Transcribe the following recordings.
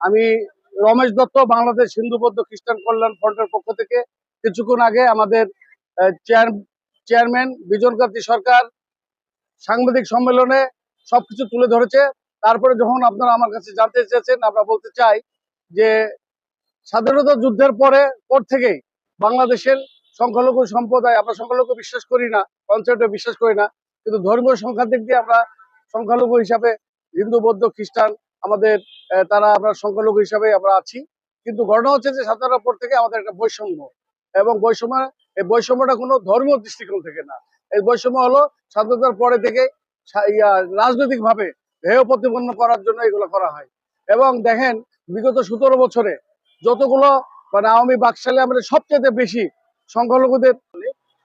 আমি রমেশ দত্ত, বাংলাদেশ হিন্দু বৌদ্ধ খ্রিস্টান কল্যাণ ফ্রন্টের পক্ষ থেকে কিছুক্ষণ আগে আমাদের চেয়ার- চেয়ারম্যান বিজন কান্তি সরকার সাংবাদিক সম্মেলনে সবকিছু তুলে ধরেছে। তারপরে যখন আপনারা আমার কাছে জানতে চেয়েছেন, আমরা বলতে চাই যে স্বাধীনতা যুদ্ধের পরে, পর থেকেই বাংলাদেশের সংখ্যালঘু সম্প্রদায়, আমরা সংখ্যালঘু বিশ্বাস করি না কনসেপ্টে বিশ্বাস করি না, কিন্তু ধর্মীয় সংখ্যার দিক দিয়ে আমরা সংখ্যালঘু হিসাবে হিন্দু, বৌদ্ধ, খ্রিস্টান আমাদের তারা আমরা সংখ্যালঘু হিসাবে আমরা আছি। কিন্তু ঘটনা হচ্ছে যে স্বাধীনতার পর থেকে আমাদের একটা বৈষম্য। এবং বৈষম্য, এই বৈষম্যটা কোনো ধর্মীয় দৃষ্টিকোণ থেকে না। এই বৈষম্য হলো স্বাধীনতার পরে থেকে রাজনৈতিক ভাবে হেয় প্রতিপন্ন করার জন্য এগুলো করা হয়। এবং দেখেন, বিগত সতেরো বছরে যতগুলো মানে আওয়ামী বাকশালে আমাদের সবচেয়ে বেশি সংখ্যালঘুদের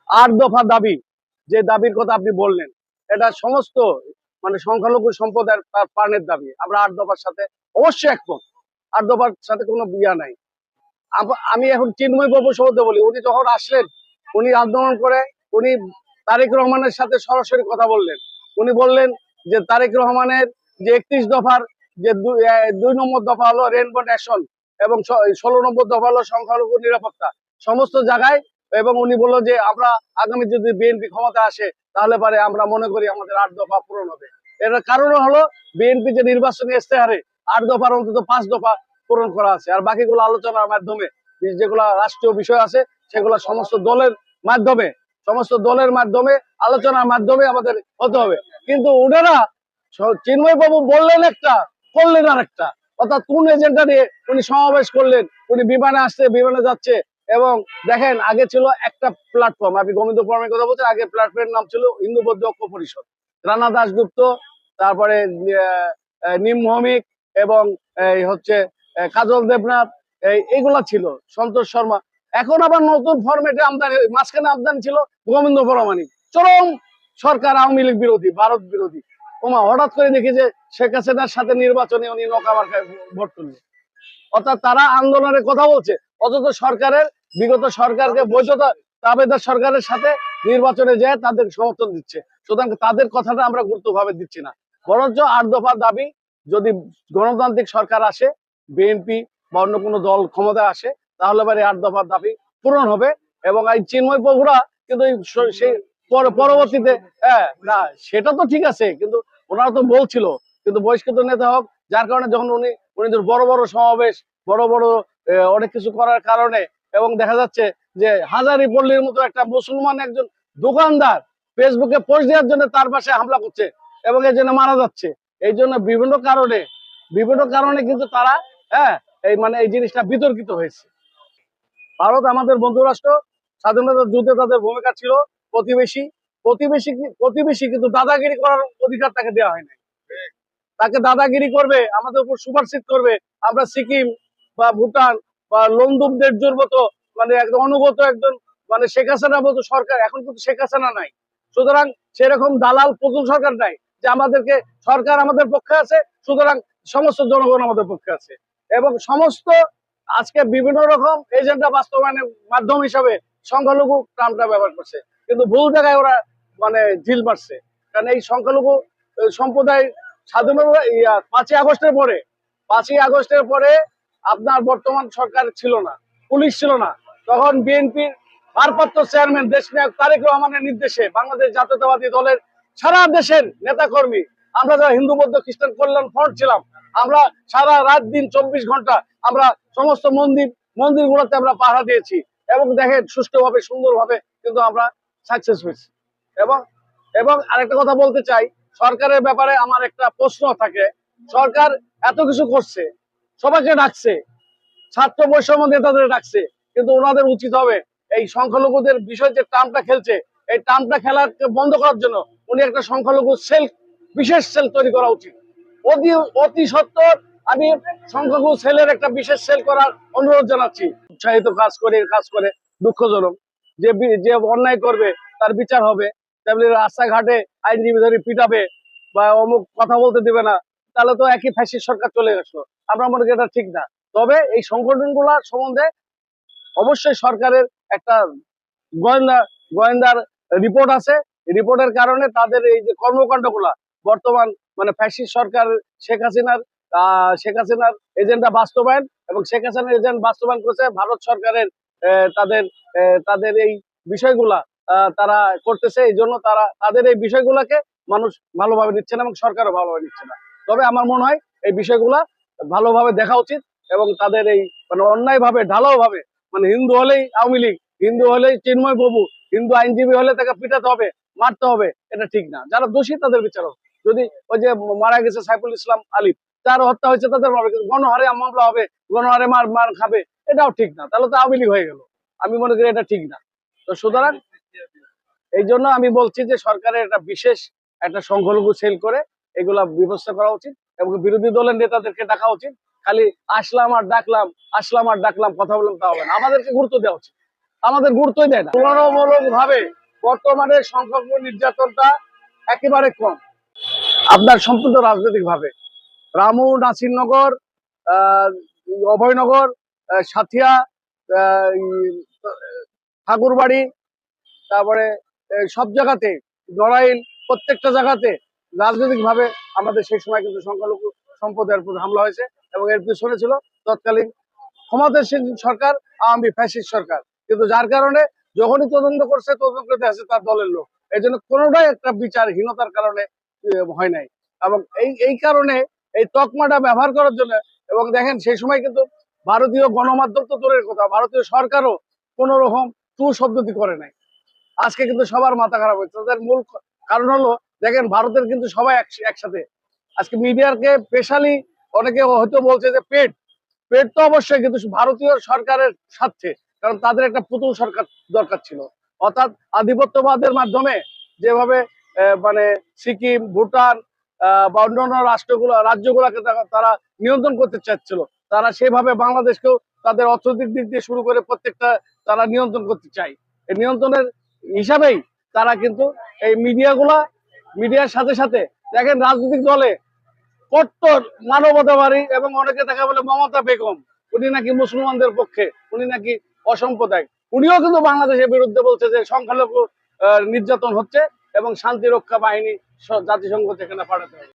আট দফা দাবি, যে দাবির কথা আপনি বললেন, এটা সমস্ত মানে সংখ্যালঘু সম্প্রদায়ের তার প্রাণের দাবি। আমরা আট দফার সাথে অবশ্যই একমত। আট দফার সাথে কোনো বিয়া নাই। আমি এখন চিন্ময় বাবু সহদে বলি, উনি যখন আসলেন, উনি আন্দোলন করে, উনি তারেক রহমানের সাথে সরাসরি কথা বললেন। উনি বললেন যে তারেক রহমানের যে একত্রিশ দফার যে দুই নম্বর দফা হলো রেনবো ন্যাশন এবং ষোলো নম্বর দফা হলো সংখ্যালঘু নিরাপত্তা। সমস্ত জায়গায় এবং উনি বলল যে, আমরা আগামী যদি বিএনপি ক্ষমতা আসে, তাহলে পারে আমরা মনে করি আমাদের আট দফা পূরণ হবে। এর কারণ হলো বিএনপি যে নির্বাচনী ইস্তেহারে আট দফার অন্তত পাঁচ দফা পূরণ করা আছে। আর বাকিগুলো আলোচনার মাধ্যমে যেগুলা রাষ্ট্রীয় বিষয় আছে, সেগুলো সমস্ত দলের মাধ্যমে, সমস্ত দলের মাধ্যমে, আলোচনার মাধ্যমে আমাদের হতে হবে। কিন্তু ওনারা চিন্ময় বাবু বললেন একটা, করলেন আর একটা অর্থাৎ কোন এজেন্ডা নিয়ে উনি সমাবেশ করলেন? উনি বিমানে আসছে, বিমানে যাচ্ছে এবং দেখেন, আগে ছিল একটা প্ল্যাটফর্ম আপনি গোবিন্দ ফর্মের কথা বলছেন, আগে প্ল্যাটফর্মের নাম ছিল হিন্দু বৌদ্ধ ঐক্য পরিষদ। রানা দাসগুপ্ত তারপরে ভৌমিক এবং এই হচ্ছে কাজল দেবনাথ, এই, এগুলা ছিল। সন্তোষ শর্মা। এখন আবার নতুন ফরম্যাটে আমদানি, মাঝখানে আমদানি ছিল গোবিন্দ পরমাণিক চরম সরকার, আওয়ামী লীগ বিরোধী, ভারত বিরোধী। ওমা, হঠাৎ করে দেখি যে শেখ হাসিনার সাথে নির্বাচনে উনি নৌকা মার্কায় ভোট করলেন অর্থাৎ তারা আন্দোলনের কথা বলছে। অথচ সরকারের বিগত সরকারকে বৈধতা তাবেদার সরকারের সাথে নির্বাচনে যায় তাদের সমর্থন দিচ্ছে। সুতরাং তাদের কথাটা আমরা গুরুত্বভাবে দিচ্ছি না। বরঞ্চ আট দফা দাবি যদি গণতান্ত্রিক সরকার আসে বিএনপি বা অন্য কোনো দল ক্ষমতায় আসে তাহলে এবার এই আট দফার দাবি পূরণ হবে এবং এই চিন্ময় বগুড়া কিন্তু সেই পর- পরবর্তীতে হ্যাঁ না সেটা তো ঠিক আছে কিন্তু ওনারা তো বলছিল। কিন্তু বহিষ্কৃত নেতা হোক যার কারণে যখন উনি উনি বড় বড় সমাবেশ বড় বড় অনেক কিছু করার কারণে এবং দেখা যাচ্ছে যে হাজারি পল্লীর মতো একটা মুসলমান একজন দোকানদার ফেসবুকে পোস্ট দেওয়ার জন্য তার পাশে হামলা করছে এবং এই জন্য মারা যাচ্ছে। এই জন্য বিভিন্ন কারণে বিভিন্ন কারণে কিন্তু তারা হ্যাঁ এই মানে এই জিনিসটা বিতর্কিত হয়েছে। ভারত আমাদের বন্ধু রাষ্ট্র স্বাধীনতা যুদ্ধে তাদের ভূমিকা ছিল প্রতিবেশী। প্রতিবেশী প্রতিবেশী কিন্তু দাদাগিরি করার অধিকার তাকে দেওয়া হয় নাই। তাকে দাদাগিরি করবে, আমাদের উপর সুপারসিট করবে। আমরা সিকিম বা ভুটান বা লন্দুবদের জোর মতো মানে একদম অনুগত একজন মানে শেখ হাসিনার মতো সরকার এখন কিন্তু শেখ হাসিনা নাই। সুতরাং সেরকম দালাল প্রচুর সরকার নাই যে আমাদেরকে সরকার আমাদের পক্ষে আছে সুতরাং সমস্ত জনগণ আমাদের পক্ষে আছে। এবং সমস্ত আজকে বিভিন্ন রকম এজেন্ডা বাস্তবায়নের মাধ্যম হিসাবে সংখ্যালঘু টার্মটা ব্যবহার করছে। কিন্তু ভুল জায়গায় ওরা মানে ঢিল মারছে। কারণ এই সংখ্যালঘু সম্প্রদায় ইয়া, পাঁচই আগস্টের পরে পাঁচই আগস্টের পরে আপনার বর্তমান সরকার ছিল না, পুলিশ ছিল না। তখন বিএনপির ভারপ্রাপ্ত চেয়ারম্যান দেশনায়ক তারেক রহমানের নির্দেশে বাংলাদেশ জাতীয়তাবাদী দলের সারা দেশের নেতাকর্মী, আমরা যারা হিন্দু, বৌদ্ধ, খ্রিস্টান, কল্যাণ ফ্রন্ট ছিলাম, আমরা সারা রাত দিন চব্বিশ ঘণ্টা আমরা সমস্ত মন্দির, মন্দিরগুলোতে আমরা পাহারা দিয়েছি এবং দেখেন সুষ্ঠুভাবে, সুন্দরভাবে কিন্তু আমরা সাকসেস হয়েছি। এবং এবং আরেকটা কথা বলতে চাই, সরকারের ব্যাপারে আমার একটা প্রশ্ন থাকে, সরকার এত কিছু করছে সবাইকে ডাকছে। ছাত্র বৈষম্য নেতাদের ডাকছে। কিন্তু ওনাদের উচিত হবে এই সংখ্যালঘুদের বিষয় যে টার্মটা খেলছে, এই টার্মটা খেলার বন্ধ করার জন্য উনি একটা সংখ্যালঘু সেল, বিশেষ সেল তৈরি করা উচিত। অতি অতি সত্তর আমি সংখ্যালঘু সেলের একটা বিশেষ সেল করার অনুরোধ জানাচ্ছি। উৎসাহিত কাজ করে কাজ করে, দুঃখজনক। যে যে অন্যায় করবে, তার বিচার হবে। তেমনি রাস্তাঘাটে আইনজীবী ধরে পিটাবে বা অমুক কথা বলতে দিবে না। তাহলে তো একই ফ্যাসিস সরকার চলে আসলো। আমরা মনে করি এটা ঠিক না। তবে এই সংগঠনগুলোর সম্বন্ধে অবশ্যই সরকারের একটা গোয়েন্দা, গোয়েন্দার রিপোর্ট আছে। রিপোর্টের কারণে তাদের এই যে কর্মকাণ্ডগুলা, বর্তমান মানে ফ্যাসিস্ট সরকার শেখ হাসিনার শেখ হাসিনার এজেন্ডা বাস্তবায়ন এবং শেখ হাসিনার এজেন্ড বাস্তবায়ন করেছে ভারত সরকারের তাদের তাদের এই বিষয়গুলা তারা করতেছে। এই জন্য তারা, তাদের এই বিষয়গুলোকে মানুষ ভালোভাবে নিচ্ছে না এবং সরকারও ভালোভাবে নিচ্ছে না। তবে আমার মনে হয় এই বিষয়গুলা ভালোভাবে দেখা উচিত এবং তাদের এই মানে অন্যায় ভাবে ঢালাও ভাবে মানে হিন্দু হলেই আওয়ামী লীগ, হিন্দু হলেই চিন্ময় বাবু, হিন্দু আইনজীবী হলে তাকে পিটাতে হবে, মারতে হবে, এটা ঠিক না। যারা দোষী তাদের বিচার হোক যদি ওই যে মারা গেছে সাইফুল ইসলাম আলিফ তার হত্যা হয়েছে তাদের মারবে কিন্তু গণহারে মামলা হবে, গণহারে মার মার খাবে, এটাও ঠিক না। তাহলে তো আওয়ামী লীগ হয়ে গেল। আমি মনে করি এটা ঠিক না। তো সুতরাং এই জন্য আমি বলছি যে সরকারের একটা বিশেষ একটা সংখ্যালঘু সেল করে এগুলা ব্যবস্থা করা উচিত এবং বিরোধী দলের নেতাদেরকে ডাকা উচিত। খালি আসলাম আর ডাকলাম, আসলাম আর ডাকলাম, কথা বললাম তা হবে না। আমাদেরকে গুরুত্ব দেওয়া উচিত। আমাদের গুরুত্বই দেয় না। তুলনামূলক ভাবে বর্তমানে সংখ্যক নির্যাতনটা একেবারে কম। আপনার সম্পূর্ণ রাজনৈতিক ভাবে রামু নাসিরনগর অভয়নগর সাথিয়া ঠাকুরবাড়ি, তারপরে সব জায়গাতে নড়াইল প্রত্যেকটা জায়গাতে রাজনৈতিক ভাবে আমাদের সেই সময় কিন্তু সংখ্যালঘু সম্প্রদায়ের উপর হামলা হয়েছে এবং এর পিছনে ছিল তৎকালীন ক্ষমতাসীন সরকার, আওয়ামী ফ্যাসিস্ট সরকার। কিন্তু যার কারণে যখনই তদন্ত করছে, তদন্ত আসে তার দলের লোক। এই জন্য কোনোটাই একটা বিচারহীনতার কারণে হয় নাই। এবং এই এই কারণে এই তকমাটা ব্যবহার করার জন্য এবং দেখেন সেই সময় কিন্তু ভারতীয় গণমাধ্যম তো দূরের কথা, ভারতীয় সরকারও কোন রকম টু শব্দটি করে নাই। আজকে কিন্তু সবার মাথা খারাপ হয়েছে। তাদের মূল কারণ হলো দেখেন ভারতের কিন্তু সবাই এক- একসাথে। আজকে মিডিয়ারকে স্পেশালি অনেকে হয়তো বলছে যে পেট পেট তো অবশ্যই কিন্তু ভারতীয় সরকারের স্বার্থে, কারণ তাদের একটা পুতুল সরকার দরকার ছিল। অর্থাৎ আধিপত্যবাদের মাধ্যমে যেভাবে মানে সিকিম, ভুটান বা অন্যান্য রাষ্ট্রগুলো, রাজ্যগুলোকে তারা নিয়ন্ত্রণ করতে চাচ্ছিল, তারা সেভাবে বাংলাদেশকেও তাদের অর্থনৈতিক দিক দিয়ে শুরু করে প্রত্যেকটা তারা নিয়ন্ত্রণ করতে চায়। এই নিয়ন্ত্রণের হিসাবেই তারা কিন্তু এই মিডিয়াগুলা মিডিয়ার সাথে সাথে দেখেন রাজনৈতিক দলে কট্টর, মানবতাবাদী এবং অনেকে দেখা বলে মমতা বেগম। উনি নাকি মুসলমানদের পক্ষে, উনি নাকি অসাম্প্রদায়িক। উনিও কিন্তু বাংলাদেশের বিরুদ্ধে বলছে যে সংখ্যালঘু নির্যাতন হচ্ছে এবং শান্তি রক্ষা বাহিনী জাতিসংঘ না পাঠাতে হবে।